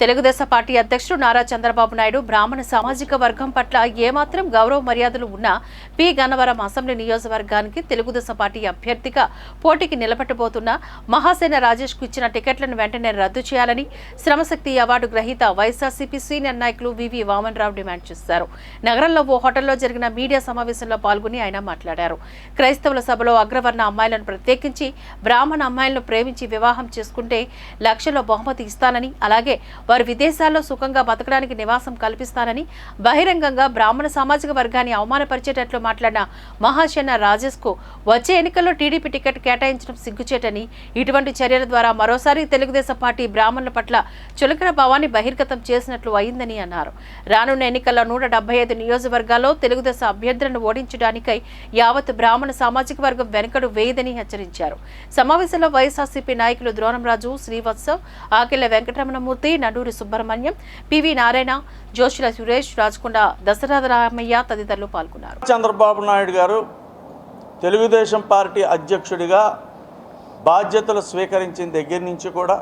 Telugu Desam party అధ్యక్షుడు నారా చంద్రబాబు నాయుడు బ్రాహ్మణ సామాజిక వర్గం పట్ల ఏమాత్రం గౌరవ మర్యాదలు ఉన్నా పి గన్నవరం అసెంబ్లీ నియోజకవర్గానికి తెలుగుదేశం పార్టీ అభ్యర్థిగా పోటీకి నిలబెట్టబోతున్న మహాసేన రాజేష్కు ఇచ్చిన టికెట్లను వెంటనే రద్దు చేయాలని శ్రమశక్తి అవార్డు గ్రహీత వైఎస్ఆర్సీపీ సీనియర్ నాయకులు వివి వామన్ రావు డిమాండ్ చేశారు. నగరంలో ఓ హోటల్లో జరిగిన మీడియా సమావేశంలో పాల్గొని ఆయన మాట్లాడారు. క్రైస్తవుల సభలో అగ్రవర్ణ అమ్మాయిలను ప్రత్యేకించి బ్రాహ్మణ అమ్మాయిలను ప్రేమించి వివాహం చేసుకుంటే లక్షల బహుమతి ఇస్తానని అలాగే వారు విదేశాల్లో సుఖంగా బతకడానికి నివాసం కల్పిస్తానని బహిరంగంగా బ్రాహ్మణ సామాజిక వర్గాన్ని అవమానపరిచేటట్లు మాట్లాడిన మహాశన్న రాజేష్కు వచ్చే ఎన్నికల్లో టీడీపీ టికెట్ కేటాయించడం సిగ్గుచేటని ఇటువంటి చర్యల ద్వారా మరోసారి తెలుగుదేశం పార్టీ బ్రాహ్మణుల పట్ల చులకన భావాన్ని బహిర్గతం చేసినట్లు అయిందని అన్నారు. రానున్న ఎన్నికల్లో నూట డెబ్బై ఐదు నియోజకవర్గాల్లో తెలుగుదేశం అభ్యర్థులను ఓడించడానికై యావత్ బ్రాహ్మణ సామాజిక వర్గం వెనుకడు వేయదని హెచ్చరించారు. సమావేశంలో వైఎస్ఆర్సీపీ నాయకులు ద్రోణంరాజు శ్రీవత్సవ్ ఆకెళ్ళ వెంకటరమణమూర్తి నండూరి సుబ్రహ్మణ్యం పివి నారాయణ జోషుల సురేష్ రాజకొండ దశరథరామయ్య తదితరులు పాల్గొన్నారు. చంద్రబాబు నాయుడు గారు తెలుగుదేశం పార్టీ అధ్యక్షుడిగా బాధ్యతలు స్వీకరించిన దగ్గర నుంచి కూడా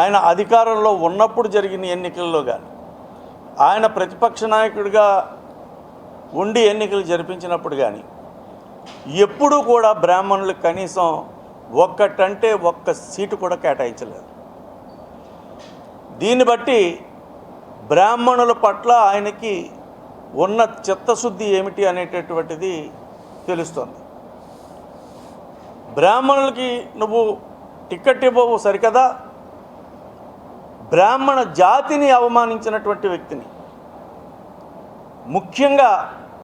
ఆయన అధికారంలో ఉన్నప్పుడు జరిగిన ఎన్నికల్లో కానీ ఆయన ప్రతిపక్ష నాయకుడిగా ఉండి ఎన్నికలు జరిపించినప్పుడు కానీ ఎప్పుడూ కూడా బ్రాహ్మణులకు కనీసం ఒక్కటంటే ఒక్క సీటు కూడా కేటాయించలేదు. దీన్ని బట్టి బ్రాహ్మణుల పట్ల ఆయనకి ఉన్న చిత్తశుద్ధి ఏమిటి అనేటటువంటిది తెలుస్తుంది. బ్రాహ్మణులకి నువ్వు టిక్కెట్ ఇవ్వవు సరికదా? బ్రాహ్మణ జాతిని అవమానించినటువంటి వ్యక్తిని ముఖ్యంగా